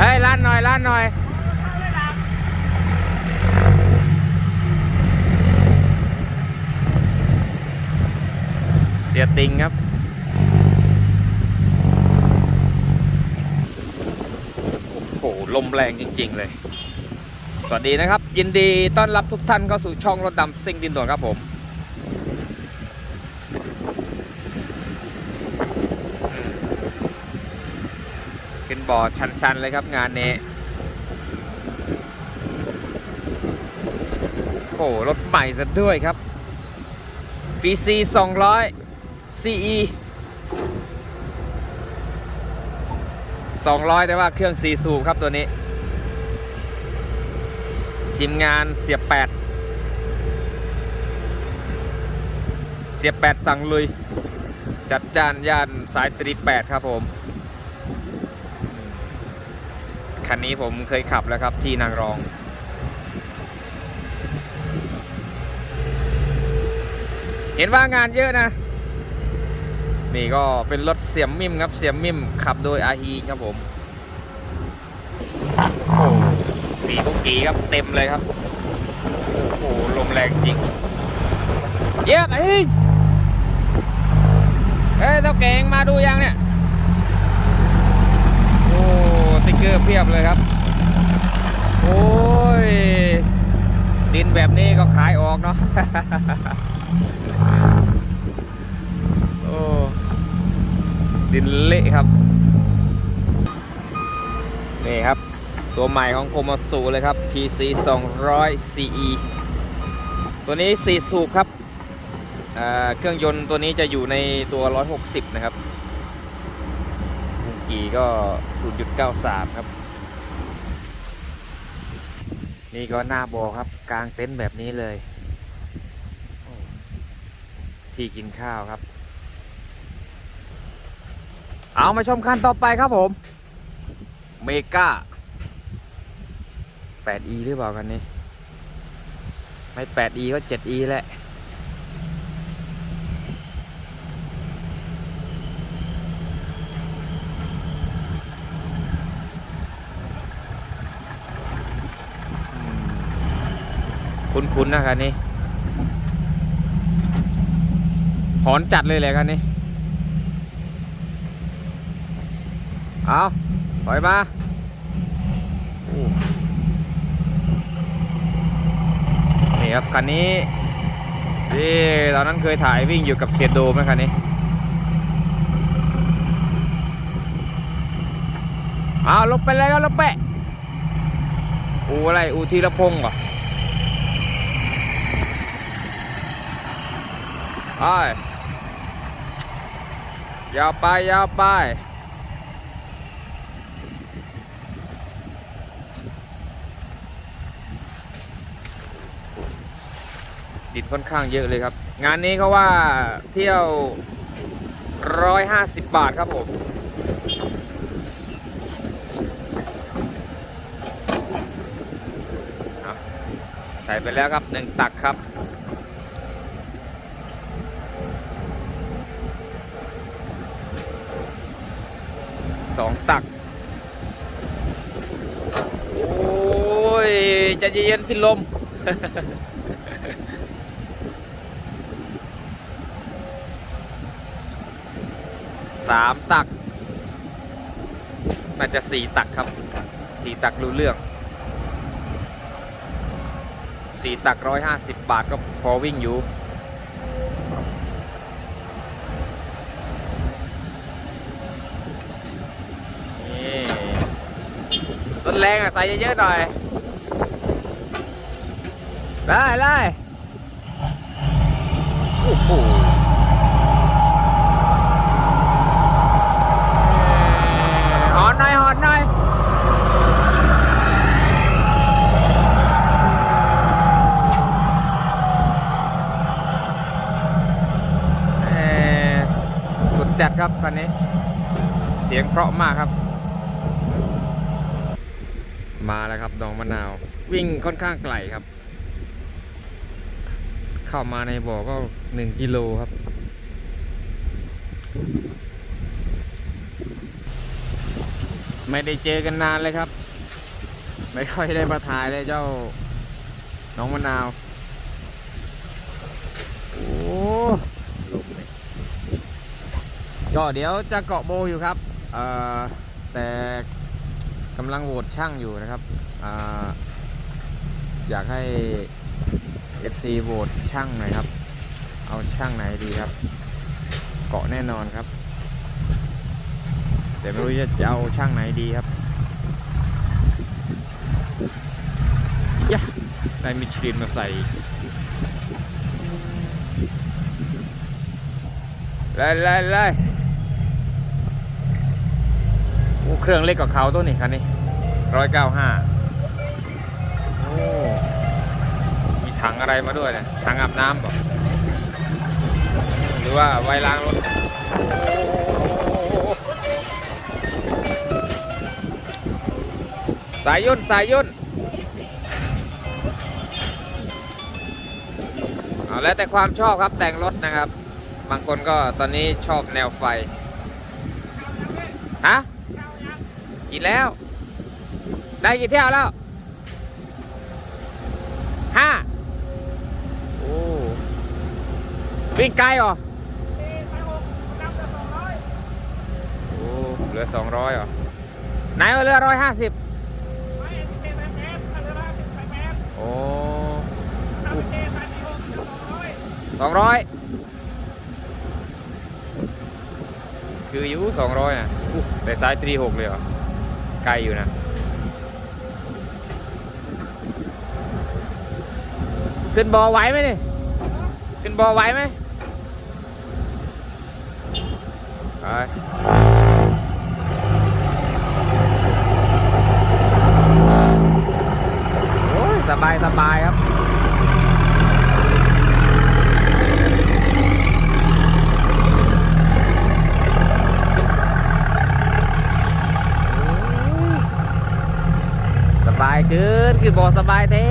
เฮ้ยล้านหน่อยล้านหน่อยเสียติงครับโอ้โหลมแรงจริง ๆ เลย สวัสดีนะครับ ยินดีต้อนรับทุกท่านเข้าสู่ช่องรถดำซิ่งดินด่วนครับผม ขึ้นบ่อชันๆเลยครับงานนี้โอ้โหรถใหม่ซะด้วยครับ PC 200 CE 200 แต่ว่าเครื่อง 4 สูบครับตัวนี้ ทีมงานเสียบแปดเสียบแปดสั่งลุย จัดจานย่านสายตรีแปดครับผม คันนี้ผมเคยขับแล้วครับที่นางรอง เห็นว่างานเยอะนะ นี่ก็เป็นรถเสียมมิมครับเสียมมิมขับโดยอาฮีครับผมโอ้สีกุกกีครับเต็มเลยครับ โอ้โหลมแรงจริง เยี่ยมไอ้หิงเฮ้ยเจ้าเก่งมาดูยังเนี่ย โอ้ติ๊ก เกอร์เพียบเลยครับ โอ้ย ดินแบบนี้ก็ขายออกเนาะโอ้ดินเละครับ นี่ครับ ตัวใหม่ของโคมาสูเลยครับ PC 200 CE ตัวนี้ 4 สูบครับ เครื่องยนต์ตัวนี้จะอยู่ในตัว 160 นะครับ กีก็ 0.93 ครับ นี่ก็หน้าบอครับกลางเต็นท์แบบนี้เลย ที่กินข้าวครับ เอามาชมคันต่อไปครับผม เมกา 8e หรือเปล่ากันนี้ ไม่ 8e ก็ 7e แหละ คุ้นๆนะคันนี้ หอนจัดเลยแหละคันนี้ เอาถอยมาโอ้นี่ครับคันนี้ที่ตอนนั้นเคยถ่ายวิ่งอยู่กับเสียโดมไหมคันนี้ เอาลบไปเลยก็ลบไปอูอะไรอูทีละพงศ์เหรอ ไปยาวไปยาวไปดินค่อนข้างเยอะเลยครับ งานนี้เขาว่าเที่ยว 150 บาทครับผมใส่ไปแล้วครับหนึ่งตักครับ สองตัก โอ้ยจะเย็นๆพี่ลม สามตัก น่าจะสี่ตักครับ สี่ตักรู้เรื่อง สี่ตักร้อยห้าสิบบาทก็พอวิ่งอยู่ นี่ต้นแรงอะใส่เยอะๆหน่อยได้ได้โอ้โหหอนหน่อยหอนหน่อยเอ่อสุดจัดครับคันนี้ เสียงเพราะมากครับ มาแล้วครับดองมะนาว วิ่งค่อนข้างไกลครับ เข้ามาในบ่อก็1กิโลครับ ไม่ได้เจอกันนานเลยครับ ไม่ค่อยได้มาถ่ายเลยเจ้าน้องมะนาว โอ้ลมเลยก็เดี๋ยวจะเกาะโบอยู่ครับ เอ่อแต่ กำลังโหวตช่างอยู่นะครับออยากให้ FC โหวตช่างหน่อยครับ เอาช่างไหนดีครับ เกาะแน่นอนครับ แต่ไม่รู้จะเอาช่างไหนดีครับยะได้มิชลินมาใส่ ไล่ไล่ไล่โอ้ เครื่องเล็กกว่าเขาตัวนี้คันนี้ร้อยเก้าห้าโอ้มีถังอะไรมาด้วยเนี่ยถังอาบน้ำเปล่าหรือว่าไว้ล้างรถสายย่นสายย่นเอาแล้วแต่ความชอบครับแต่งรถนะครับ บางคนก็ตอนนี้ชอบแนวไฟ ฮะ กี่แล้ว ได้กี่เที่ยวแล้วห้าโอ้วิ่งไกลเหรอโอ้เหลือสองร้อยเหรอไหนว่าเหลือร้อยห้าสิบโอ้สองร้อยคืออยู่สองร้อยอะแต่ซ้ายตรีหกเลยเหรอ กลอยู่นะ ขึ้นบอไว้ไหมนี่ ขึ้นบอไว้ไหมไปโอ้ยสบายสบายครับายเกินคือบอสบายเท้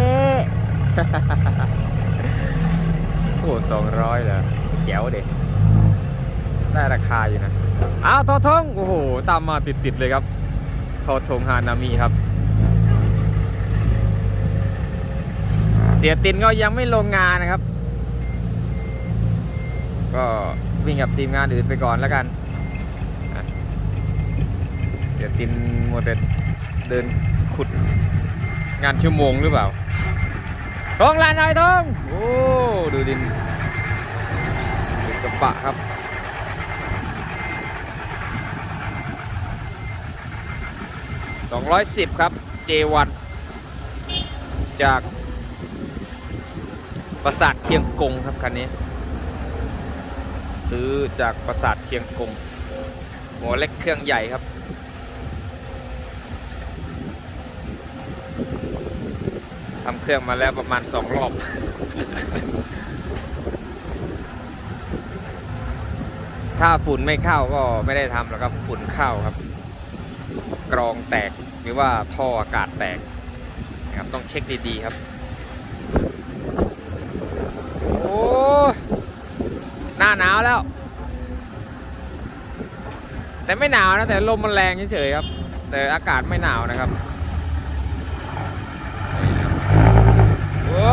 โอ้สองร้อยเหรอแจ๋วเด็ดได้ราคาอยู่นะอ้าวทอทงโอ้โห ตามมาติดๆเลยครับ ทอทงฮานามิครับ เสียตินก็ยังไม่ลงงานนะครับ ก็วิ่งกับทีมงานอื่นไปก่อนแล้วกัน เสียตินมัวแต่เดินขุด งานชั่วโมงหรือเปล่าทองลานหน่อยทองโอ้ดูดินดินกระปะครับ210ครับ J1 จากปราสาทเชียงกงครับคันนี้ ซื้อจากปราสาทเชียงกงหัวเล็กเครื่องใหญ่ครับ ทำเครื่องมาแล้วประมาณสองรอบ ถ้าฝุ่นไม่เข้าก็ไม่ได้ทำแล้วครับฝุ่นเข้าครับ กรองแตกหรือว่าท่ออากาศแตกนะครับต้องเช็คดีๆครับ โอ้หน้าหนาวแล้ว แต่ไม่หนาวนะแต่ลมมันแรงเฉยๆครับ แต่อากาศไม่หนาวนะครับโอ้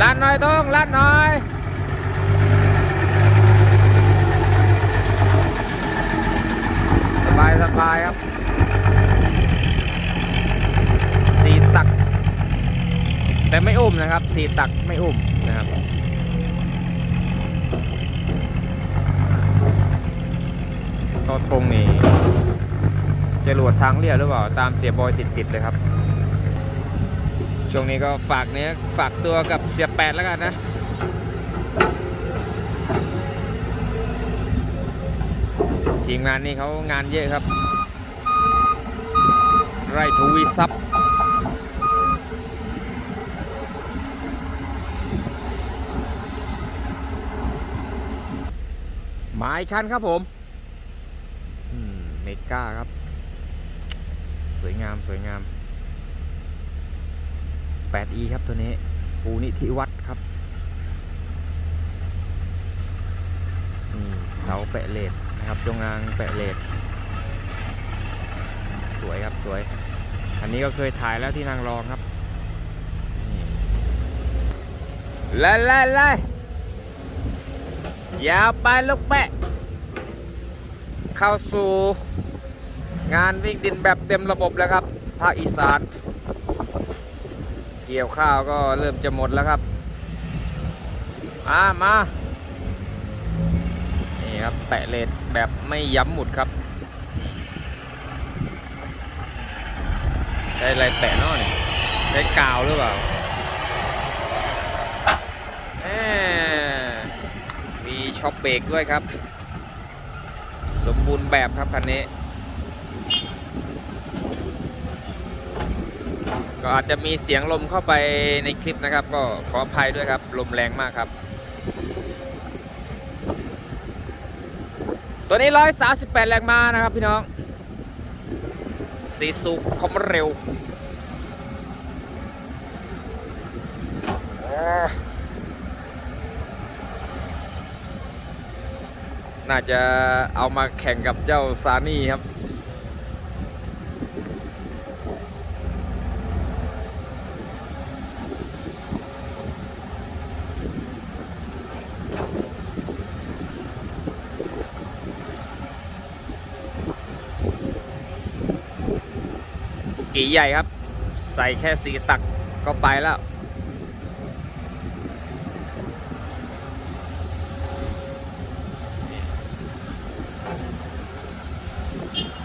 ลั่นหน่ อยต้องลั่นหน่อยสบายสบายครับสีตัก แต่ไม่อุ้มนะครับสีตักไม่อุ้มนะครับก็ทงนี่จรวดทางเรียบหรือเปล่า ตามเสียบอยติดๆเลยครับ ช่วงนี้ก็ฝากเนี้ยฝากตัวกับเสียแปดแล้วกันนะทีมงานนี้เขางานเยอะครับ ไรทวีซับหมายคันครับผมอืมเมกาครับ สวยงามสวยงาม 8e ครับตัวนี้ปูนิธิวัดครับนี่เสาแปะเลดนะครับจงอางแปะเลดวยครับสวย อันนี้ก็เคยถ่ายแล้วที่นางรองครับไล่ไล่ไล่ยาวไปลูกแปะ เข้าสู่งานวิ่งดินแบบเต็มระบบแล้วครับ ภาคอีสาน เกี่ยวข้าวก็เริ่มจะหมดแล้วครับ มามานี่ครับแตะเลนแบบไม่ย้ำหมุดครับ ใช้อะไรแตะเนอนี่ยใช้กาวหรือเปล่าแหมมีช็อปเบรกด้วยครับ สมบูรณ์แบบครับคันนี้ ก็อาจจะมีเสียงลมเข้าไปในคลิปนะครับ ก็ขออภัยด้วยครับลมแรงมากครับ ตัวนี้ 138 แรงม้านะครับพี่น้องสีสุคอมเร็วน่าจะเอามาแข่งกับเจ้าซานี่ครับ กี่ใหญ่ครับ ใส่แค่สีตักก็ไปแล้ว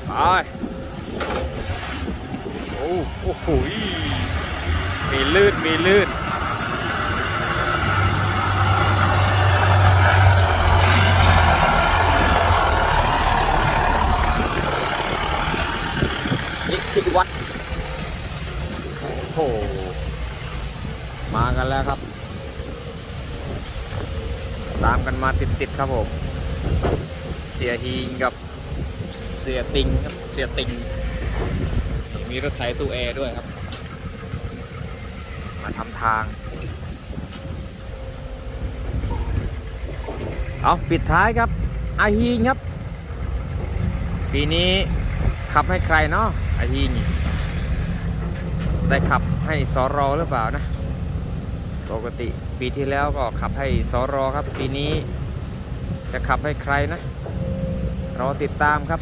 ไป โอ้โหมีลื่น มีลื่นชิวัตรโอ้โห มากันแล้วครับามกันมาติดๆครับผม เสียฮีกับเสียติงครับ เสียติงนี่มีรถไถตู้แอร์ด้วยครับ มาทำทาง เอาปิดท้ายครับ อาฮีนครับ ปีนี้ขับให้ใครเนาะอาฮีนนี่ได้ขับให้สอรอหรือเปล่านะ ปกติ ปีที่แล้วก็ขับให้สรอครับ ปีนี้จะขับให้ใครนะ รอติดตามครับ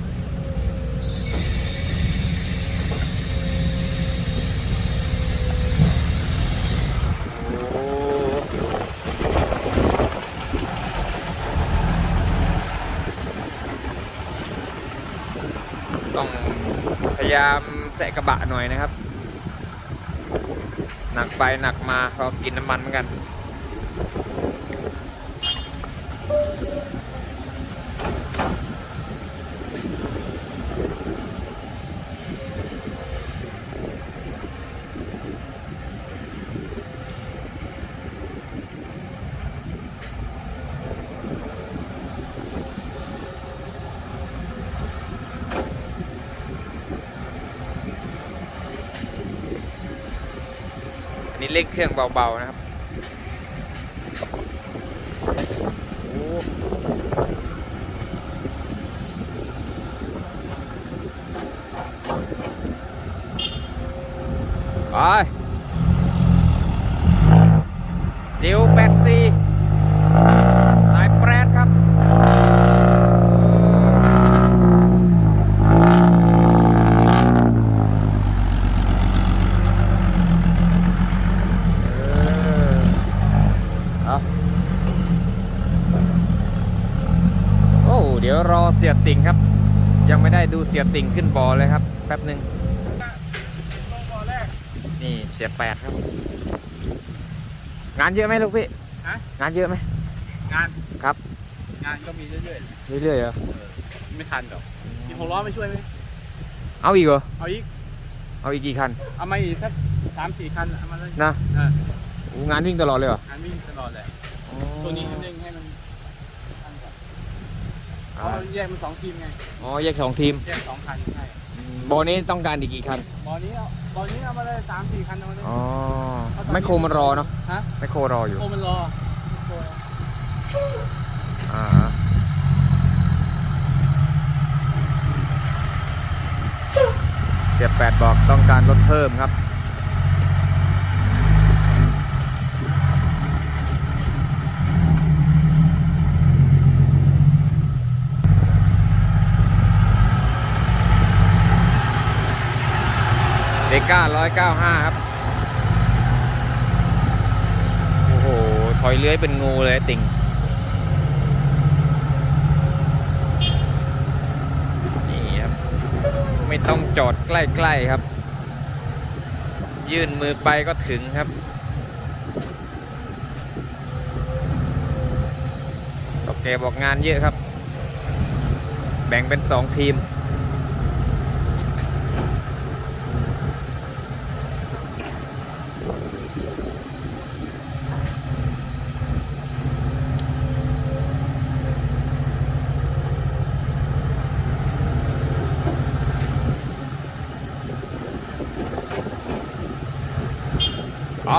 ต้องพยายามแสะกระบะหน่อยนะครับ หนักไปหนักมาเขากินน้ำมันเหมือนกัน นี้เร่งเครื่องเบาๆนะครับไปจิวแปดซีสายแปรดครับ เออเอาโอ้ เดี๋ ยวรอเสียติ่งครับ ยังไม่ได้ดูเสียติ่งขึ้นบอเลยครับแป๊บหนึ่งนี่เสียแปดครับ งานเยอะไหมลูกพี่ฮะ งานเยอะไหม งานครับ งานก็มีเรื่อยเรื่อยๆเหรอๆ ไม่ทันหรอกมีหกล้อมาช่วยไหมเอาอีกเหรอเอาอีก เอาอีกกี่คันเอามาอีกสักสามสี่คันเอามาเลยนะเออโอ้งานวิ่งตลอดเลยเหรอ งานวิ่งตลอดเลยตัวนี้ให้เร่งให้มันทันก่อน เพอ่าราะเราแยกมันสองทีมไง อ๋อแยกสองทีม แยกสองคันใช่บอนี้ต้องการอีกกี่คัน บอลนี้เอาบอลนี้เอามาเลยสามสี่คันเอามาเลยอ๋อ ไม่โครมันรอเนาะ ฮะไม่โครรออยู่ โคมันรอโคอ่าเสีสียแปดบอกต้องการลดเพิ่มครับ เดก้าร้อยเก้าห้าครับ โอ้โห ถอยเลื้อยเป็นงูเลยติ่งนี่ครับ ไม่ต้องจอดใกล้ ๆ ครับ ยื่นมือไปก็ถึงครับตกแกบอกงานเยอะครับ แบ่งเป็นสองทีม อ๋